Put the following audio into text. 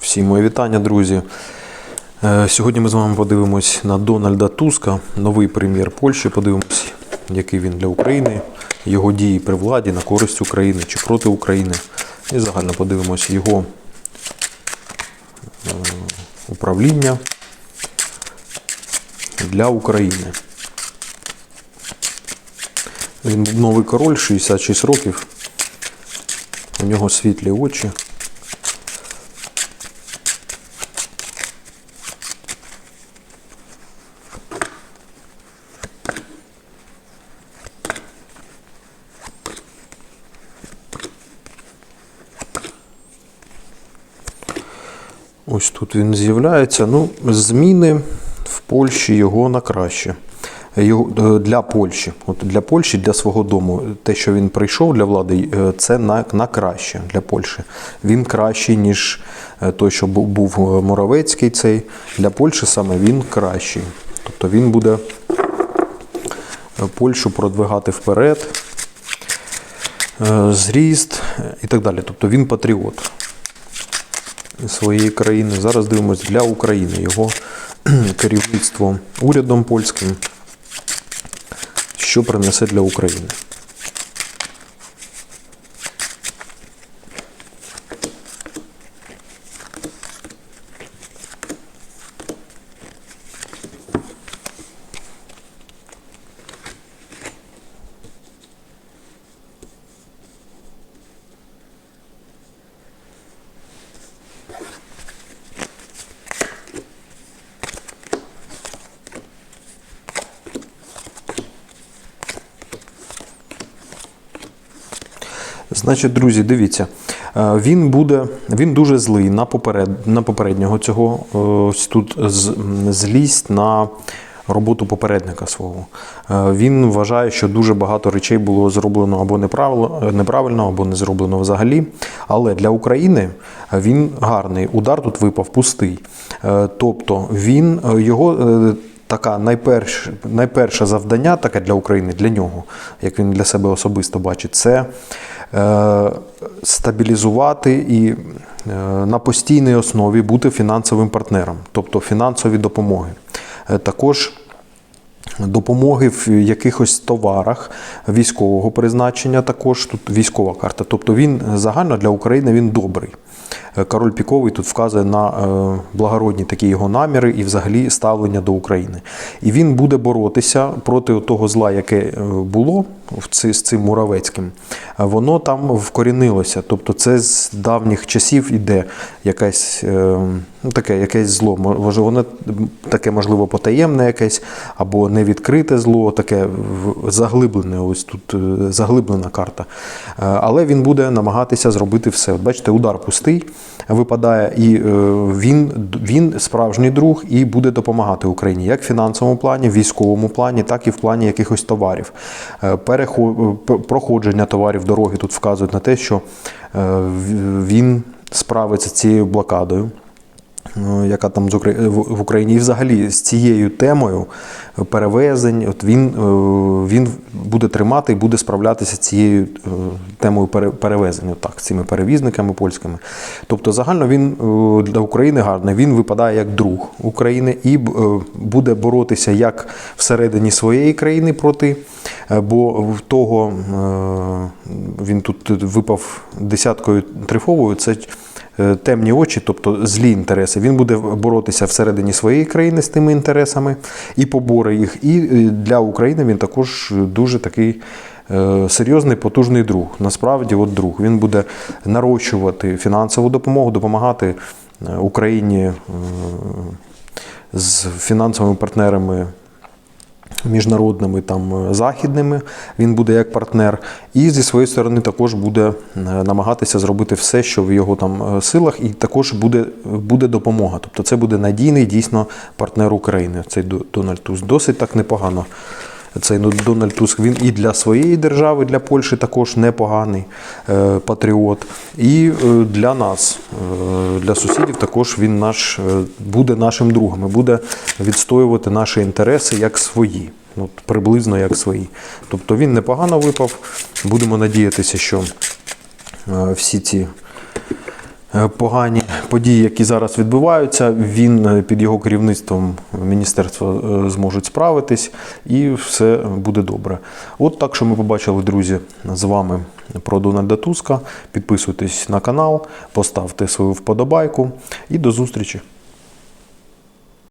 Всім мої вітання, друзі. Е, Сьогодні ми з вами подивимось на Дональда Туска, новий прем'єр Польщі. Подивимось, який він для України, його дії при владі на користь України чи проти України. І загально подивимось його е, управління для України. Він був новий король, 66 років. У нього світлі очі. Ось тут він з'являється. Ну, зміни в Польщі його на краще. Його, е, для Польщі, от для Польщі, для свого дому, те, що він прийшов для влади, е, це на, на краще для Польщі. Він кращий, ніж е, той, що був, Моровецький цей. Для Польщі саме він кращий. Тобто він буде Польщу продвигати вперед, зріст і так далі. Тобто він патріот своєї країни. Зараз дивимося для України його керівництво урядом польським, що принесе для України. Значить, друзі, дивіться, е, він буде, він дуже злий на, поперед, на попереднього цього. е, Ось тут злість на роботу попередника свого. Е, Він вважає, що дуже багато речей було зроблено або неправильно, або не зроблено взагалі. Але для України він гарний. Удар тут випав пустий. Тобто він його. Така найперше, найперше завдання таке для України, для нього, як він для себе особисто бачить, це стабілізувати і е, на постійній основі бути фінансовим партнером, тобто фінансові допомоги. Е, також допомоги в якихось товарах військового призначення, також тут військова карта. Тобто він загально для України він добрий. Е, Король Піковий тут вказує на е, благородні такі його наміри і взагалі ставлення до України. І він буде боротися проти того зла, яке е, було з цим Муравецьким. Воно там вкорінилося. Тобто це з давніх часів іде якесь, ну, таке, якесь зло. Може, воно таке, можливо, потаємне якесь, або невідкрите зло, таке заглиблене. Ось тут заглиблена карта. Але він буде намагатися зробити все. Бачите, удар пустий випадає, і е, він, він справжній друг і буде допомагати Україні як в фінансовому плані, в військовому плані, так і в плані якихось товарів. Переход, Проходження товарів дороги тут вказують на те, що е, він справиться з цією блокадою. Е, Яка там Украї- в Україні, і взагалі з цією темою е, перевезень, от він, е, він буде тримати і буде справлятися цією е, темою пере- перевезень, так, цими перевізниками польськими. Тобто, загально він е, для України гарний, він випадає як друг України і е, буде боротися як всередині своєї країни проти, е, бо в того е, він тут випав десяткою трифовою. Це е, темні очі, тобто злі інтереси. Він буде боротися всередині своєї країни з тими інтересами і побори їх. І е, для України він також дуже такий. е, Серйозний потужний друг. Насправді, от друг. Він буде нарощувати фінансову допомогу, допомагати е, Україні е, з фінансовими партнерами міжнародними там е, західними. Він буде як партнер, і зі своєї сторони також буде е, намагатися зробити все, що в його там е, силах, і також буде, буде допомога. Тобто це буде надійний дійсно партнер України. Цей До- Дональд Туз. досить так непогано. Цей ну, Дональд Туск він і для своєї держави, для Польщі також непоганий е, патріот. І е, для нас, е, для сусідів, також він наш буде нашим другом і буде відстоювати наші інтереси як свої. От, приблизно як свої. Тобто він непогано випав. Будемо надіятися, що всі ці погані події, які зараз відбуваються, він е, під його керівництвом міністерства е, зможуть справитись і все буде добре. От так, що ми побачили, друзі, з вами про Дональда Туска. Підписуйтесь на канал, поставте свою вподобайку і до зустрічі.